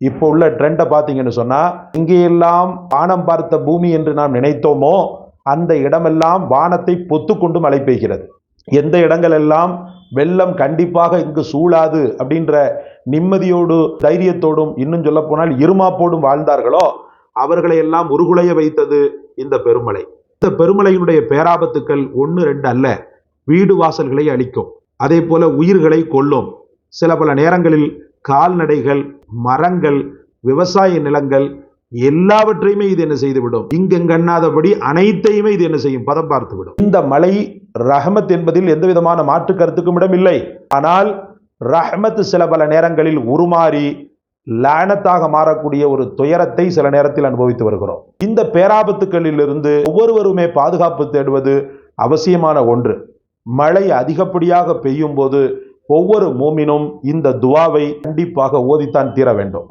இப்போ உள்ள ட்ரெண்டை பார்த்தீங்கன்னு சொன்னால் இங்கேயெல்லாம் வானம் பார்த்த பூமி என்று நாம் நினைத்தோமோ அந்த இடமெல்லாம் வானத்தை பொத்துக்கொண்டு மழை பெய்கிறது எந்த இடங்கள் எல்லாம் வெள்ளம் கண்டிப்பாக இங்கு சூழாது அப்படின்ற நிம்மதியோடு தைரியத்தோடும் இன்னும் சொல்ல போனால் இருமாப்போடும் வாழ்ந்தார்களோ அவர்களை எல்லாம் உருகுலைய வைத்தது இந்த பெருமலை. இந்த பெருமலையினுடைய பேராபத்துக்கள் ஒன்று ரெண்டு அல்ல வீடு வாசல்களை அழிக்கும். அதே போல உயிர்களை கொல்லும். சில பல நேரங்களில் கால்நடைகள் மரங்கள் விவசாய நிலங்கள் எல்லாவற்றையுமே இது என்ன செய்துவிடும்? இங்கெங்கண்ணாதபடி அனைத்தையுமே இது என்ன செய்யும்? பதம் பார்த்துவிடும். இந்த மழை ரஹமத் என்பதில் எந்த விதமான மாற்று கருத்துக்கும் இடமில்லை ஆனால் ரஹமத் சில பல நேரங்களில் உருமாறி லானத்தாக மாறக்கூடிய ஒரு துயரத்தை சில நேரத்தில் அனுபவித்து வருகிறோம். இந்த பேராபத்துக்களிலிருந்து ஒவ்வொருவருமே பாதுகாப்பு தேடுவது அவசியமான ஒன்று. மழை அதிகப்படியாக பெய்யும் போது ஒவ்வொரு மூமினும் இந்த துவாவை கண்டிப்பாக ஓதித்தான் தீர வேண்டும்